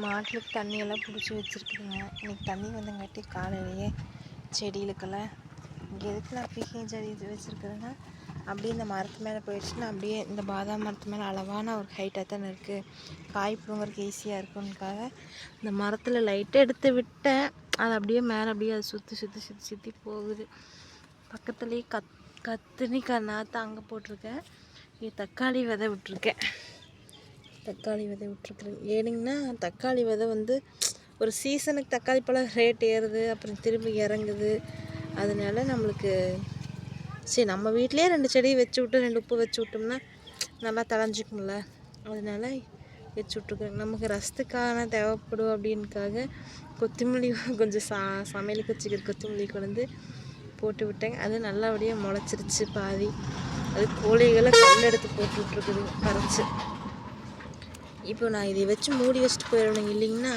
மாட்டுக்கு தண்ணியெல்லாம் பிடிச்சி வச்சுருக்குதுங்க இன்னைக்கு தண்ணி வந்தங்காட்டி காலையிலேயே செடிகளுக்கெல்லாம் இங்கே எதுக்கு நான் இது வச்சுருக்குதுன்னா அப்படியே இந்த மரத்து மேலே போயிடுச்சுன்னா அப்படியே இந்த பாதாம் மரத்து மேலே அளவான ஒரு ஹைட்டாக தானே இருக்குது காய் பிடுங்கிறதுக்கு ஈஸியாக இருக்கும்னுக்காக இந்த மரத்தில் லைட்டாக எடுத்து விட்டேன். அது அப்படியே மேலே அப்படியே அது சுற்றி சுற்றி சுற்றி சுற்றி போகுது. பக்கத்துலேயே கத் கத்திரிக்காய் நாற்று அங்கே போட்டிருக்கேன். இங்கே தக்காளி விதை விட்டுருக்கேன். தக்காளி விதை விட்டுருக்குறேன். ஏனுங்கன்னா தக்காளி விதை வந்து ஒரு சீசனுக்கு தக்காளி பழம் ரேட் ஏறுது அப்புறம் திரும்பி இறங்குது. அதனால நம்மளுக்கு சரி நம்ம வீட்டிலே ரெண்டு செடி வச்சு விட்டு ரெண்டு உப்பு வச்சு விட்டோம்னா நல்லா தழைஞ்சிக்கும்ல. அதனால வச்சு விட்ருக்குறேன் நமக்கு ரசத்துக்கான தேவைப்படும் அப்படின்னுக்காக கொத்தமல்லி கொஞ்சம் சா சமையலுக்கு வச்சுக்கிற கொத்தமல்லி கொண்டு போட்டு விட்டேங்க அது நல்லபடியாக முளைச்சிருச்சு பாதி. அது கோழிகளை கல் எடுத்து போட்டு விட்ருக்குது பறிச்சு. இப்போ நான் இதை வச்சு மூடி வச்சுட்டு போயிடணும் இல்லைங்கன்னா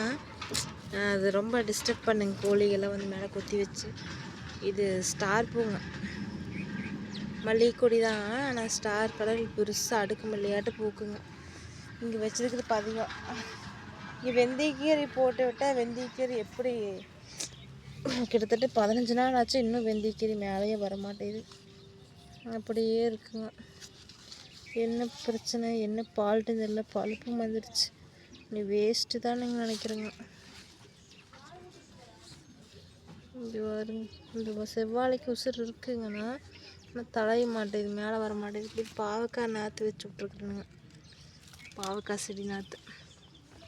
அது ரொம்ப டிஸ்டர்ப் பண்ணுங்க. கோழிகள்லாம் வந்து மேலே கொத்தி வச்சு. இது ஸ்டார் பூங்க. மல்லிகை கொடி தான் ஆனால் ஸ்டார் கலர் பெருசாக அடுக்கு மல்லியாட்டு பூக்குங்க. இங்கே வச்சுருக்குது பதிகம். இங்கே வெந்தயக்கீரை போட்டு விட்டால் வெந்தயக்கீரை எப்படி? கிட்டத்தட்ட பதினஞ்சு நாள் ஆச்சு. இன்னும் வெந்தயக்கீரை மேலேயே வர மாட்டேங்குது அப்படியே இருக்குங்க. என்ன பிரச்சனை என்ன பால்ட்டு தெரியல பழுப்பும் வந்துடுச்சு நீ வேஸ்ட்டு தான் நீங்கள் நினைக்கிறேங்க. இப்படி வருங்க இந்த செவ்வாழைக்கு உசுர் இருக்குங்கன்னா ஆனால் தலைய மாட்டேங்குது மேலே வர மாட்டேங்குது இப்படி பாவக்காய் நாற்று வச்சு விட்ருக்குறேனுங்க பாவக்காய் செடி நாற்று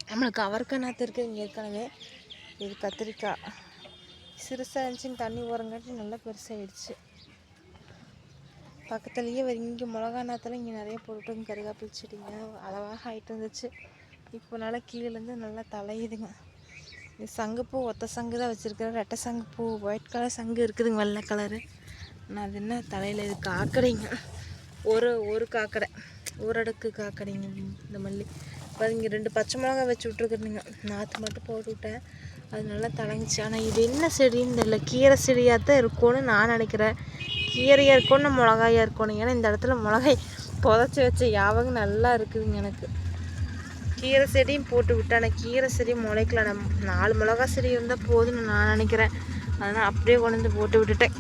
நம்மளுக்கு அவரைக்காய் நாற்று இருக்குது இங்கே ஏற்கனவே. இது கத்திரிக்காய். சிறுசாக இருந்துச்சுன்னு தண்ணி உரங்காட்டி நல்லா பெருசாகிடுச்சு பக்கத்துலேயே வேறு இங்கே மிளகா நாற்றுல இங்கே நிறைய போட்டுங்க கருகாப்பில் செடிங்க. அளவாக ஆகிட்டு இருந்துச்சு இப்போ நல்லா கீழேருந்து நல்லா தலையுதுங்க. இது சங்குப்பூ ஒத்த சங்கு தான் வச்சுருக்கிறேன் ரெட்டை சங்குப்பூ ஒயிட் கலர் சங்கு இருக்குதுங்க வெள்ளை கலரு நான் அது என்ன தலையில் இது காக்கடைங்க. ஒரு ஒரு காக்கடை. ஒரு அடுக்கு காக்கடைங்க இந்த மல்லி. இப்போ இங்கே ரெண்டு பச்சை மிளகா வச்சு விட்ருக்குறீங்க நாற்று மட்டும் போட்டு விட்டேன். அது நல்லா தலைஞ்சிச்சு ஆனால் இது என்ன செடின்னு தெரியல. கீரை செடியாக தான் இருக்கும்னு நான் நினைக்கிறேன். கீரையாக இருக்கணும்னு மிளகாயாக இருக்கணும். ஏன்னா இந்த இடத்துல மிளகாய் புதைச்சி வச்ச யாவகம் நல்லா இருக்குதுங்க எனக்கு. கீரை செடியும் போட்டு விட்டேன். ஆனால் கீரை செடி முளைக்கல. நம்ம நாலு மிளகா செடி இருந்தால் போதும்னு நான் நினைக்கிறேன். அதனால் அப்படியே கொண்டு வந்து போட்டு விட்டுட்டேன்.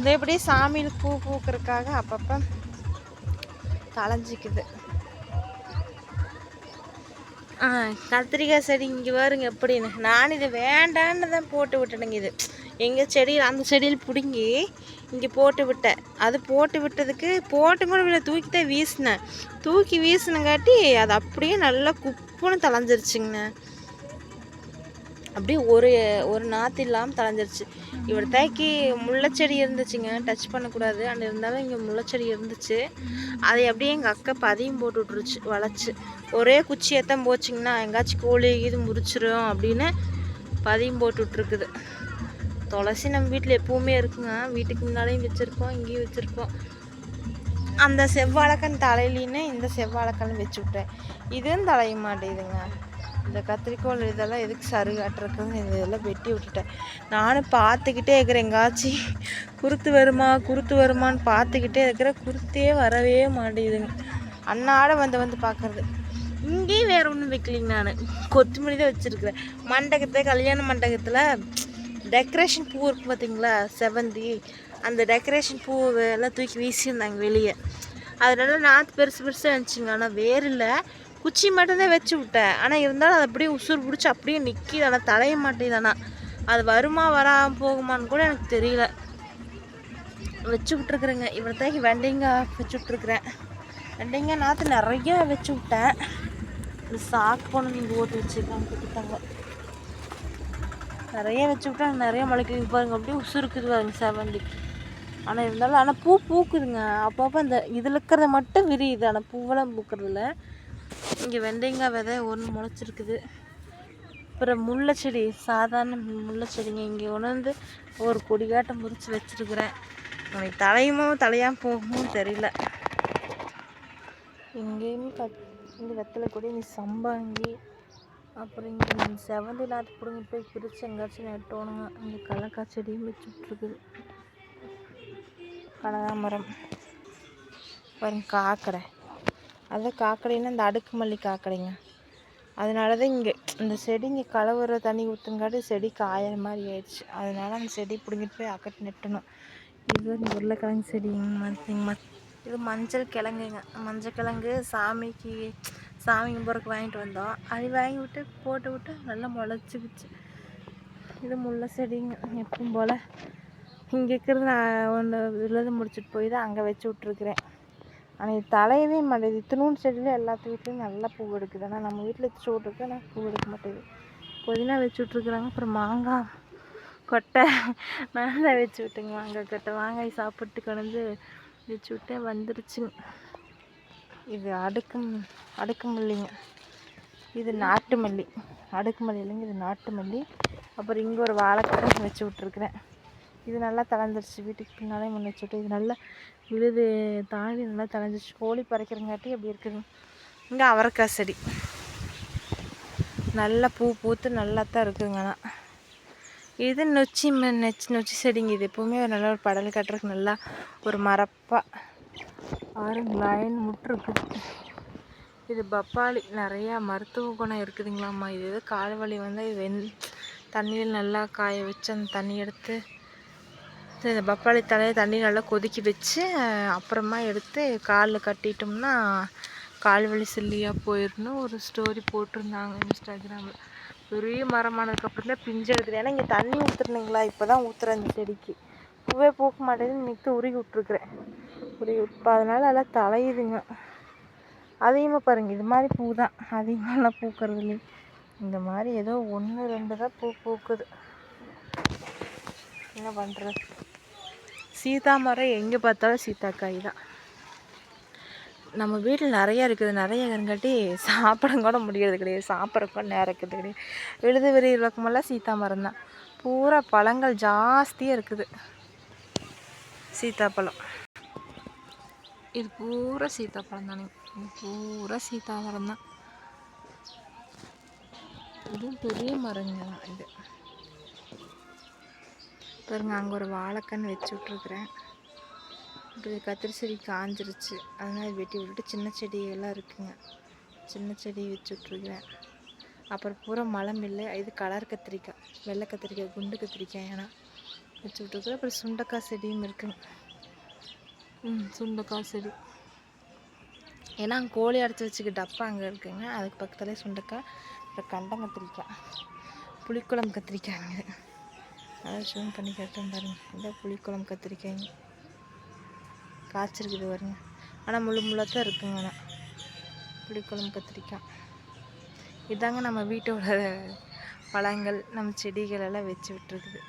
இதே இப்படியே சாமியில் பூ பூக்கிறதுக்காக அப்பப்போ களைஞ்சிக்குது ஆ கத்திரிக்காய் செடி இங்கே வருங்க எப்படின்னு. நான் இது வேண்டான்னு தான் போட்டு விட்டேனுங்க இது. எங்கள் செடியில் அந்த செடியில் பிடுங்கி இங்கே போட்டு விட்டேன். அது போட்டு விட்டதுக்கு போட்டு கூட இல்லை தூக்கி தான் வீசினேன். தூக்கி வீசினங்காட்டி அது அப்படியே நல்லா குப்புன்னு தளைஞ்சிருச்சுங்க. அப்படியே ஒரு ஒரு நாற்று இல்லாமல் தளைஞ்சிருச்சு இவர் தேக்கி முல்லைச்செடி இருந்துச்சுங்க. டச் பண்ணக்கூடாது. அண்ட் இருந்தாலும் இங்கே முல்லைச்செடி இருந்துச்சு. அதை அப்படியே எங்கள் அக்கா பதியம் போட்டு விட்ருச்சு வளைச்சு. ஒரே குச்சி எத்தம் போச்சிங்கன்னா எங்காச்சும் கோழி இது முறிச்சிரும் அப்படின்னு பதியம் போட்டு விட்ருக்குது துளசி நம்ம வீட்டில் எப்பவுமே இருக்குங்க. வீட்டுக்கு முன்னாலேயும் வச்சுருக்கோம் இங்கேயும் வச்சுருக்கோம். அந்த செவ்வாழைக்கன் தலையிலின்னு இந்த செவ்வாழைக்கன் வச்சு விட்டேன். இதுவும் தலைய மாட்டேதுங்க இந்த கத்திரிக்கோள் இதெல்லாம் எதுக்கு சரு காட்டுறக்குன்னு இதெல்லாம் வெட்டி விட்டுட்டேன். நானும் பார்த்துக்கிட்டே இருக்கிறேன் எங்காச்சும் குருத்து வருமா குருத்து வருமான்னு பார்த்துக்கிட்டே இருக்கிறேன். குருத்தே வரவே மாட்டேங்குதுங்க. அன்னாட வந்து வந்து பார்க்குறது. இங்கேயும் வேறு ஒன்றும் வைக்கலிங்க நான். கொத்தமல்லி தான் வச்சுருக்கிறேன். மண்டபத்தை கல்யாண மண்டபத்தில் டெக்கரேஷன் பூ இருக்கு பார்த்தீங்களா? செவந்தி அந்த டெக்கரேஷன் பூ எல்லாம் தூக்கி வீசியிருந்தாங்க வெளியே. அதனால நாற்று பெருசு பெருசாக இருந்துச்சுங்க. ஆனால் வேறு இல்லை. குச்சி மட்டும்தான் வச்சு விட்டேன். ஆனால் இருந்தாலும் அது அப்படியே உசுறு பிடிச்சி அப்படியே நிற்கிது ஆனால் தலைய மாட்டேங்குது அது வருமா வராமல் போகுமான்னு கூட எனக்கு தெரியல. வச்சு விட்ருக்குறேங்க இவ்வளோ வெண்டைங்காய் வச்சு விட்ருக்குறேன் வெண்டைங்காய் நாற்று நிறைய வச்சு விட்டேன். இந்த சாக்கு போன நீங்கள் ஓட்டு வச்சுக்கலாம் கொடுத்தாங்க. நிறைய வச்சு விட்டேன். நிறைய முளைக்குது பாருங்க. அப்படியே உசுருக்குது பாருங்க செவந்திக்கு ஆனால் இருந்தாலும் ஆனால் பூ பூக்குதுங்க. அப்பப்போ அந்த இதில் இருக்கிறத மட்டும் விரியுது. ஆனால் பூவெல்லாம் பூக்கிறதுல இங்கே வெண்டைங்காய் விதை ஒன்று முளைச்சிருக்குது. அப்புறம் முல்லை செடி சாதாரண முல்லை செடிங்க இங்கே உணர்ந்து ஒரு கொடிகாட்டை முறிச்சு வச்சிருக்கிறேன். உனக்கு தலையுமோ தலையாக போகுமோ தெரியல. இங்கேயும் கத் இங்கே வெத்தலை கொடி நீ சம்பாங்கி அப்புறம் இங்கே செவந்தி நாட்டு பிடுங்கி போய் பிரித்து எங்கேயாச்சும் நட்டோணுங்க. இங்கே கடலக்காய் செடியும் வச்சுட்ருக்குது கனகாமரம் பாருங்க காக்கடை. அதுதான் காக்கடைன்னா இந்த அடுக்கு மல்லி காக்கடைங்க. அதனால தான் இங்கே இந்த செடி இங்கே கலவுற தண்ணி ஊற்றுங்காட்டி செடி காயிற மாதிரி ஆயிடுச்சு. அதனால அந்த செடி பிடுங்கிட்டு போய் அக்கட்டு நெட்டணும். இது இந்த உருளைக்கிழங்கு செடிங்க இது மஞ்சள் கிழங்குங்க. மஞ்சள் கிழங்கு சாமிக்கு சாமி கும்புறக்கு வாங்கிட்டு வந்தோம். அது வாங்கி விட்டு போட்டு விட்டு நல்லா முளைச்சிக்கிச்சு. இது முல்லை செடிங்க. எப்பவும் போல் இங்கே இருக்கிறது நான் ஒன்று விழுது முடிச்சுட்டு போய் தான் அங்கே வச்சு விட்ருக்குறேன் ஆனால் இது தலையவே மாட்டேது இத்தினூண்டு செடியில் எல்லாத்து வீட்லேயும் நல்லா பூ எடுக்குது. ஆனால் நம்ம வீட்டில் வச்சு விட்ருக்கு ஆனால் பூ எடுக்க மாட்டேங்குது. புதினா வச்சு விட்ருக்குறாங்க அப்புறம் மாங்காய் கொட்டை. மேலே வச்சு விட்டுங்க. மாங்காய் கொட்டை. மாங்காய் சாப்பிட்டு கொண்டு வச்சு விட்டேன் வந்துருச்சுங்க. இது அடுக்கு அடுக்கு மல்லிங்க இது நாட்டு மல்லி அடுக்கு மல்லி இல்லைங்க இது நாட்டு மல்லி அப்புறம் இங்கே ஒரு வாழைக்கட்டை வச்சு விட்ருக்குறேன் இது நல்லா தளர்ந்துருச்சு. வீட்டுக்கு பின்னாலே முன்ன வச்சுட்டு இது நல்லா விழுது தாண்டி நல்லா தளர்ந்துருச்சு. கோழி பறைக்கிறங்காட்டி அப்படி இருக்குது. இங்கே அவரைக்காய் செடி. நல்லா பூ பூத்து நல்லா தான் இருக்குங்க ஆனால் இது நொச்சி நொச்சி நொச்சி செடிங்க இது. எப்போவுமே ஒரு நல்ல ஒரு படல் கட்டுறதுக்கு நல்லா ஒரு மரப்பாக ஆறு லைன் முட்டுருக்கு இது பப்பாளி. நிறையா மருத்துவ குணம் இருக்குதுங்களாம்மா. இது எது கால் வலி வந்தால் இது வெந் தண்ணியில் நல்லா காய வச்சு அந்த தண்ணி எடுத்து இந்த பப்பாளி தலையை தண்ணி நல்லா கொதிக்க வச்சு அப்புறமா எடுத்து காலில் கட்டிட்டோம்னா கால் வலி சில்லியாக போயிடணும். ஒரு ஸ்டோரி போட்டிருந்தாங்க இன்ஸ்டாகிராமில் பெரிய மரமானதுக்கப்புறம் தான் பிஞ்சு எடுக்குது ஏன்னா இங்கே தண்ணி ஊற்றுனீங்களா இப்போ தான் ஊற்றுறேன் இந்த செடிக்கு. பூவே பூக்க மாட்டேங்குதுன்னு நிற்க உருகி விட்ருக்குறேன் உருகி இப்போ அதனால் எல்லாம் தலையுதுங்க. அதிகமாக பாருங்கள் இது மாதிரி பூ தான் அதிகமாகலாம் பூக்கிறது இல்லை இந்த மாதிரி ஏதோ ஒன்று ரெண்டு தான் பூ பூக்குது. என்ன பண்ணுறது சீதா மரம் எங்கே பார்த்தாலும் சீத்தாக்காய் தான் நம்ம வீட்டில் நிறையா இருக்குது. நிறைய இருக்கிறங்காட்டி சாப்பிட கூட முடியறது கிடையாது. சாப்பிட்ற கூட நேரம் இருக்குது கிடையாது. எழுது வெறி பக்கமெல்லாம் சீதா மரம் தான் பூரா பழங்கள் ஜாஸ்தியாக இருக்குது. சீத்தாப்பழம் இது பூரா சீத்தாப்பழம் தானே இது பூரா சீதா மரம் தான் இதுவும் பெரிய மரங்க தான் இது. பாருங்க அங்கே ஒரு வாழைக்கன்று வச்சு விட்ருக்குறேன் இது கத்திரி செடி காஞ்சிருச்சு. அதனால் வெட்டி விட்டுட்டு சின்ன செடியெல்லாம் இருக்குங்க. சின்ன செடி வச்சு விட்ருக்குறேன் அப்புறம் பூரா மலம் இல்லை இது கலர் கத்திரிக்காய் வெள்ளை கத்திரிக்காய் குண்டு கத்திரிக்காய் ஏன்னா வச்சு விட்ருக்குறேன் அப்புறம் சுண்டக்காய் செடியும் இருக்குங்க. ம் சுண்டக்காய் செடி. ஏன்னா அங்கே கோழி அடைச்சி வச்சுக்க டப்பா அங்கே இருக்குங்க. அதுக்கு பக்கத்துலேயே சுண்டக்காய் அப்புறம் கண்டம் கத்திரிக்காய் புளிக்குழம்பு கத்திரிக்காய்ங்க. அதை ஜூம் பண்ணி கட்டுறேன் பாருங்கள் இதான் புளிக்குழம்பு கத்திரிக்காய்ங்க. காய்ச்சிருக்குது பாருங்க. ஆனால் முழு முள்ளாக தான் இருக்குங்க ஆனால் புளிக்குழம்பு கத்திரிக்காய். இதாங்க நம்ம வீட்டோட பழங்கள் நம்ம செடிகளெல்லாம் வச்சு விட்டுருக்குது.